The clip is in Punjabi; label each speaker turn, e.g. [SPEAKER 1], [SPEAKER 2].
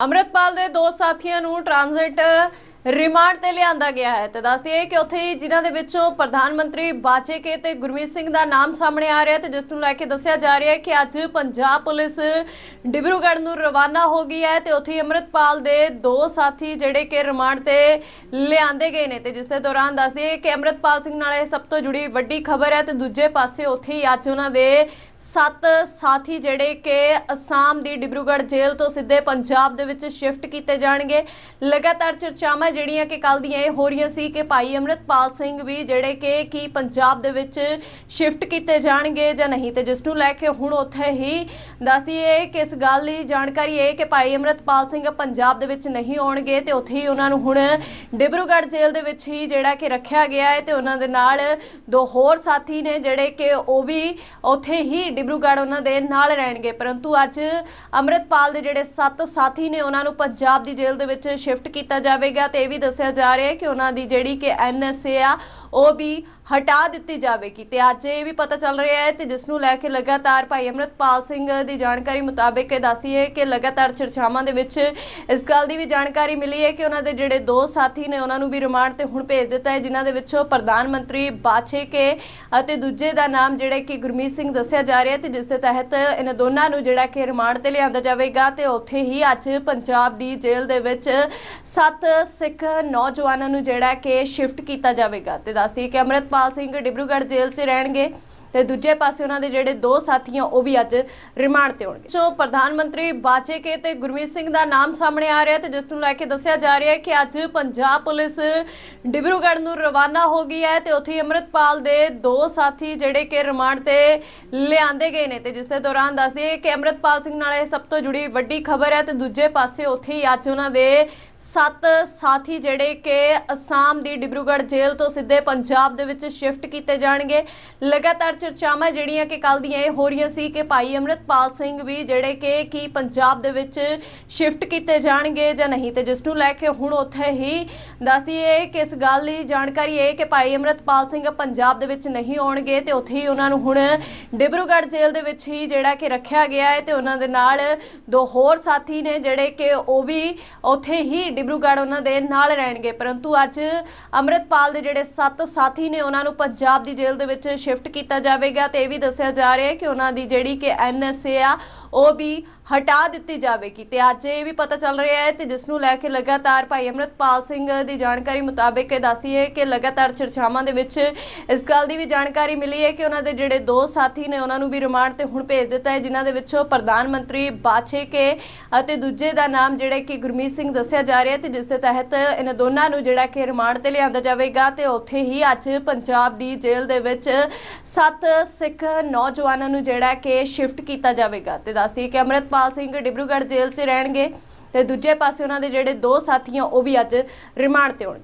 [SPEAKER 1] ਅੰਮ੍ਰਿਤਪਾਲ ਦੇ ਦੋ ਸਾਥੀਆਂ ਨੂੰ ਟ੍ਰਾਂਜ਼ਿਟ ਰਿਮਾਂਡ ਤੇ ਲਿਆਂਦਾ ਗਿਆ ਹੈ। ਤੇ ਦੱਸ ਦਈਏ ਕਿ ਉੱਥੇ ਹੀ ਜਿਨ੍ਹਾਂ ਦੇ ਵਿੱਚੋਂ ਪ੍ਰਧਾਨ ਮੰਤਰੀ ਬਾਚੇਕੇ ਤੇ ਗੁਰਮੀਤ ਸਿੰਘ ਦਾ ਨਾਮ ਸਾਹਮਣੇ ਆ ਰਿਹਾ ਹੈ ਤੇ ਜਿਸ ਨੂੰ ਲੈ ਕੇ ਦੱਸਿਆ ਜਾ ਰਿਹਾ ਹੈ ਕਿ ਅੱਜ ਪੰਜਾਬ ਪੁਲਿਸ ਡਿਬਰੂਗੜ੍ਹ ਨੂੰ ਰਵਾਨਾ ਹੋ ਗਈ ਹੈ ਤੇ ਉੱਥੇ ਹੀ ਅੰਮ੍ਰਿਤਪਾਲ ਦੇ ਦੋ ਸਾਥੀ ਜਿਹੜੇ ਕਿ ਰਿਮਾਂਡ ਤੇ ਲਿਆਂਦੇ ਗਏ ਨੇ। ਤੇ ਜਿਸ ਦੇ ਦੌਰਾਨ ਦੱਸ ਦਈਏ ਕਿ ਅੰਮ੍ਰਿਤਪਾਲ ਸਿੰਘ ਨਾਲ ਇਹ ਸਭ ਤੋਂ ਜੁੜੀ ਵੱਡੀ ਖਬਰ ਹੈ ਤੇ ਦੂਜੇ ਪਾਸੇ ਉੱਥੇ ਹੀ ਅੱਜ ਉਹਨਾਂ ਦੇ ਸੱਤ ਸਾਥੀ ਜਿਹੜੇ ਕਿ ਅਸਾਮ ਦੀ ਡਿਬਰੂਗੜ੍ਹ ਜੇਲ੍ਹ ਤੋਂ ਸਿੱਧੇ ਪੰਜਾਬ ਦੇ ਵਿੱਚ ਸ਼ਿਫਟ ਕੀਤੇ ਜਾਣਗੇ। ਲਗਾਤਾਰ ਚਰਚਾਵਾਂ ਜਿਹੜੀਆਂ ਕਿ ਕੱਲ ਦੀਆਂ ਇਹ ਹੋ ਰਹੀਆਂ ਸੀ ਕਿ ਭਾਈ ਅੰਮ੍ਰਿਤਪਾਲ ਸਿੰਘ ਵੀ ਜਿਹੜੇ ਕਿ ਕੀ ਪੰਜਾਬ ਦੇ ਵਿੱਚ ਸ਼ਿਫਟ ਕੀਤੇ ਜਾਣਗੇ ਜਾਂ ਨਹੀਂ ਤੇ ਜਿਸ ਨੂੰ ਲੈ ਕੇ ਹੁਣ ਉੱਥੇ ਹੀ ਦੱਸਦੀਏ ਕਿ ਇਸ ਗੱਲ ਦੀ ਜਾਣਕਾਰੀ ਇਹ ਕਿ ਭਾਈ ਅੰਮ੍ਰਿਤਪਾਲ ਸਿੰਘ ਪੰਜਾਬ ਦੇ ਵਿੱਚ ਨਹੀਂ ਆਉਣਗੇ ਤੇ ਉੱਥੇ ਹੀ ਉਹਨਾਂ ਨੂੰ ਹੁਣ ਡਿਬਰੂਗੜ੍ਹ ਜੇਲ੍ਹ ਦੇ ਵਿੱਚ ਹੀ ਜਿਹੜਾ ਕਿ ਰੱਖਿਆ ਗਿਆ ਹੈ ਤੇ ਉਹਨਾਂ ਦੇ ਨਾਲ ਦੋ ਹੋਰ ਸਾਥੀ ਨੇ ਜਿਹੜੇ ਕਿ ਉਹ ਵੀ ਉੱਥੇ ਹੀ ਡਿਬਰੂਗੜ੍ਹ ਉਹਨਾਂ ਦੇ ਨਾਲ ਰਹਿਣਗੇ। ਪਰੰਤੂ ਅੱਜ ਅੰਮ੍ਰਿਤਪਾਲ ਦੇ ਜਿਹੜੇ ਸੱਤ ਸਾਥੀ ਨੇ ਉਹਨਾਂ ਨੂੰ ਪੰਜਾਬ ਦੀ ਜੇਲ੍ਹ ਦੇ ਵਿੱਚ ਸ਼ਿਫਟ ਕੀਤਾ ਜਾਵੇਗਾ ਤੇ ਇਹ ਵੀ ਦੱਸਿਆ ਜਾ ਰਿਹਾ ਹੈ ਕਿ ਉਹਨਾਂ ਦੀ ਜਿਹੜੀ ਕਿ ਐਨਐਸਏ ਆ, ਉਹ ਵੀ ਹਟਾ ਦਿੱਤੀ ਜਾਵੇਗੀ। ਤੇ ਅੱਜ ਇਹ ਵੀ ਪਤਾ ਚੱਲ ਰਿਹਾ ਹੈ ਤੇ ਜਿਸ ਨੂੰ ਲੈ ਕੇ ਲਗਾਤਾਰ ਭਾਈ ਅੰਮ੍ਰਿਤਪਾਲ ਸਿੰਘ ਦੀ ਜਾਣਕਾਰੀ ਮੁਤਾਬਕ ਇਹ ਦੱਸਦੀ ਹੈ ਕਿ ਲਗਾਤਾਰ ਚਰਚਾਵਾਂ ਦੇ ਵਿੱਚ ਇਸ ਗੱਲ ਦੀ ਵੀ ਜਾਣਕਾਰੀ ਮਿਲੀ ਹੈ ਕਿ ਉਹਨਾਂ ਦੇ ਜਿਹੜੇ ਦੋ ਸਾਥੀ ਨੇ ਉਹਨਾਂ ਨੂੰ ਵੀ ਰਿਮਾਂਡ ਤੇ ਹੁਣ ਭੇਜ ਦਿੱਤਾ ਹੈ, ਜਿਨ੍ਹਾਂ ਦੇ ਵਿੱਚੋਂ ਪ੍ਰਧਾਨ ਮੰਤਰੀ ਬਾਛੇਕੇ ਅਤੇ ਦੂਜੇ ਦਾ ਨਾਮ ਜਿਹੜਾ ਕਿ ਗੁਰਮੀਤ ਸਿੰਘ ਦੱਸਿਆ ਜਾ ਰਿਹਾ ਹੈ ਤੇ ਜਿਸ ਦੇ ਤਹਿਤ ਇਹਨਾਂ ਦੋਨਾਂ ਨੂੰ ਜਿਹੜਾ ਕਿ ਰਿਮਾਂਡ ਤੇ ਲਿਆਂਦਾ ਜਾਵੇਗਾ ਤੇ ਉੱਥੇ ਹੀ ਅੱਜ ਪੰਜਾਬ ਦੀ ਜੇਲ੍ਹ ਦੇ ਵਿੱਚ ਸੱਤ ਸਿੱਖ ਨੌਜਵਾਨਾਂ ਨੂੰ ਜਿਹੜਾ ਕਿ ਸ਼ਿਫਟ ਕੀਤਾ ਜਾਵੇਗਾ। ਤੇ ਦੱਸਦੀ ਹੈ ਕਿ ਅੰਮ੍ਰਿਤਪਾਲ ਸਿੰਘ ਡਿਬਰੂਗੜ੍ਹ ਜੇਲ੍ਹ 'ਚ ਰਹਿਣਗੇ। ਤੇ ਦੂਜੇ ਪਾਸੇ ਉਹਨਾਂ ਦੇ ਜਿਹੜੇ ਦੋ ਸਾਥੀ ਆ ਉਹ ਵੀ ਅੱਜ ਰਿਮਾਂਡ ਤੇ ਹੋਣਗੇ ਸੋ ਪ੍ਰਧਾਨ ਮੰਤਰੀ ਬਾਚੇਕੇ ਤੇ ਗੁਰਮੀਤ ਸਿੰਘ ਦਾ ਨਾਮ ਸਾਹਮਣੇ ਆ ਰਿਹਾ ਹੈ ਤੇ ਜਿਸ ਨੂੰ ਲੈ ਕੇ ਦੱਸਿਆ ਜਾ ਰਿਹਾ ਹੈ ਕਿ ਅੱਜ ਪੰਜਾਬ ਪੁਲਿਸ ਡਿਬਰੂਗੜ੍ਹ ਨੂੰ ਰਵਾਨਾ ਹੋ ਗਈ ਹੈ ਤੇ ਉੱਥੇ ਹੀ ਅੰਮ੍ਰਿਤਪਾਲ ਦੇ ਦੋ ਸਾਥੀ ਜਿਹੜੇ ਕਿ ਰਿਮਾਂਡ ਤੇ ਲਿਆਂਦੇ ਗਏ ਨੇ। ਤੇ ਜਿਸ ਦੇ ਦੌਰਾਨ ਦੱਸਦੇ ਕਿ ਅੰਮ੍ਰਿਤਪਾਲ ਸਿੰਘ ਨਾਲ ਇਹ ਸਭ ਤੋਂ ਜੁੜੀ ਵੱਡੀ ਖਬਰ ਹੈ ਤੇ ਦੂਜੇ ਪਾਸੇ ਉੱਥੇ ਹੀ ਅੱਜ ਉਹਨਾਂ ਦੇ ਸੱਤ ਸਾਥੀ ਜਿਹੜੇ ਕਿ ਅਸਾਮ ਦੀ ਡਿਬਰੂਗੜ੍ਹ ਜੇਲ੍ਹ ਤੋਂ ਸਿੱਧੇ ਪੰਜਾਬ ਦੇ ਵਿੱਚ ਸ਼ਿਫਟ ਕੀਤੇ ਜਾਣਗੇ। ਲਗਾਤਾਰ ਚਰਚਾਵਾਂ ਜਿਹੜੀਆਂ ਕਿ ਕੱਲ ਦੀਆਂ ਇਹ ਹੋ ਰਹੀਆਂ ਸੀ ਕਿ ਭਾਈ ਅੰਮ੍ਰਿਤਪਾਲ ਸਿੰਘ ਵੀ ਜਿਹੜੇ ਕਿ ਕੀ ਪੰਜਾਬ ਦੇ ਵਿੱਚ ਸ਼ਿਫਟ ਕੀਤੇ ਜਾਣਗੇ ਜਾਂ ਨਹੀਂ ਤੇ ਜਿਸ ਨੂੰ ਲੈ ਕੇ ਹੁਣ ਉੱਥੇ ਹੀ ਦੱਸਦੀਏ ਕਿ ਇਸ ਗੱਲ ਦੀ ਜਾਣਕਾਰੀ ਇਹ ਕਿ ਭਾਈ ਅੰਮ੍ਰਿਤਪਾਲ ਸਿੰਘ ਪੰਜਾਬ ਦੇ ਵਿੱਚ ਨਹੀਂ ਆਉਣਗੇ ਤੇ ਉੱਥੇ ਹੀ ਉਹਨਾਂ ਨੂੰ ਹੁਣ ਡਿਬਰੂਗੜ੍ਹ ਜੇਲ੍ਹ ਦੇ ਵਿੱਚ ਹੀ ਜਿਹੜਾ ਕਿ ਰੱਖਿਆ ਗਿਆ ਹੈ ਤੇ ਉਹਨਾਂ ਦੇ ਨਾਲ ਦੋ ਹੋਰ ਸਾਥੀ ਨੇ ਜਿਹੜੇ ਕਿ ਉਹ ਵੀ ਉੱਥੇ ਹੀ ਡਿਬਰੂਗੜ੍ਹ ਉਹਨਾਂ ਦੇ ਨਾਲ ਰਹਿਣਗੇ। ਪਰੰਤੂ ਅੱਜ ਅੰਮ੍ਰਿਤਪਾਲ ਦੇ ਜਿਹੜੇ ਸੱਤ ਸਾਥੀ ਨੇ ਉਹਨਾਂ ਨੂੰ ਪੰਜਾਬ ਦੀ ਜੇਲ੍ਹ ਦੇ ਵਿੱਚ ਸ਼ਿਫਟ ਕੀਤਾ ਜਾਵੇਗਾ ਤੇ ਇਹ ਵੀ ਦੱਸਿਆ ਜਾ ਰਿਹਾ ਹੈ ਕਿ ਉਹਨਾਂ ਦੀ ਜਿਹੜੀ ਕਿ ਐਨਐਸਏ ਆ, ਉਹ ਵੀ ਹਟਾ ਦਿੱਤੀ ਜਾਵੇਗੀ। ਤੇ ਅੱਜ ਇਹ ਵੀ ਪਤਾ ਚੱਲ ਰਿਹਾ ਹੈ ਤੇ ਜਿਸ ਨੂੰ ਲੈ ਕੇ ਲਗਾਤਾਰ ਭਾਈ ਅੰਮ੍ਰਿਤਪਾਲ ਸਿੰਘ ਦੀ ਜਾਣਕਾਰੀ ਮੁਤਾਬਕ ਇਹ ਦੱਸਦੀ ਹੈ ਕਿ ਲਗਾਤਾਰ ਚਰਚਾਵਾਂ ਦੇ ਵਿੱਚ ਇਸ ਗੱਲ ਦੀ ਵੀ ਜਾਣਕਾਰੀ ਮਿਲੀ ਹੈ ਕਿ ਉਹਨਾਂ ਦੇ ਜਿਹੜੇ ਦੋ ਸਾਥੀ ਨੇ ਉਹਨਾਂ ਨੂੰ ਵੀ ਰਿਮਾਂਡ ਤੇ ਹੁਣ ਭੇਜ ਦਿੱਤਾ ਹੈ, ਜਿਨ੍ਹਾਂ ਦੇ ਵਿੱਚੋਂ ਪ੍ਰਧਾਨ ਮੰਤਰੀ ਬਾਛੇਕੇ ਅਤੇ ਦੂਜੇ ਦਾ ਨਾਮ ਜਿਹੜਾ ਕਿ ਗੁਰਮੀਤ ਸਿੰਘ ਦੱਸਿਆ ਜਾ ਰਿਹਾ ਹੈ ਤੇ ਜਿਸ ਦੇ ਤਹਿਤ ਇਹਨਾਂ ਦੋਨਾਂ ਨੂੰ ਜਿਹੜਾ ਕਿ ਰਿਮਾਂਡ ਤੇ ਲਿਆਂਦਾ ਜਾਵੇਗਾ ਤੇ ਉੱਥੇ ਹੀ ਅੱਜ ਪੰਜਾਬ ਦੀ ਜੇਲ੍ਹ ਦੇ ਵਿੱਚ ਸੱਤ ਸਿੱਖ ਨੌਜਵਾਨਾਂ ਨੂੰ ਜਿਹੜਾ ਕਿ ਸ਼ਿਫਟ ਕੀਤਾ ਜਾਵੇਗਾ। ਤੇ ਦੱਸਦੀ ਹੈ ਕਿ ਅੰਮ੍ਰਿਤਪਾਲ ਸਿੰਘ ਡਿਬਰੂਗੜ੍ਹ ਜੇਲ੍ਹ 'ਚ ਰਹਿਣਗੇ ਤੇ ਦੂਜੇ ਪਾਸੇ ਉਹਨਾਂ ਦੇ ਜਿਹੜੇ ਦੋ ਸਾਥੀ ਆ ਉਹ ਵੀ ਅੱਜ ਰਿਮਾਂਡ ਤੇ ਹੋਣਗੇ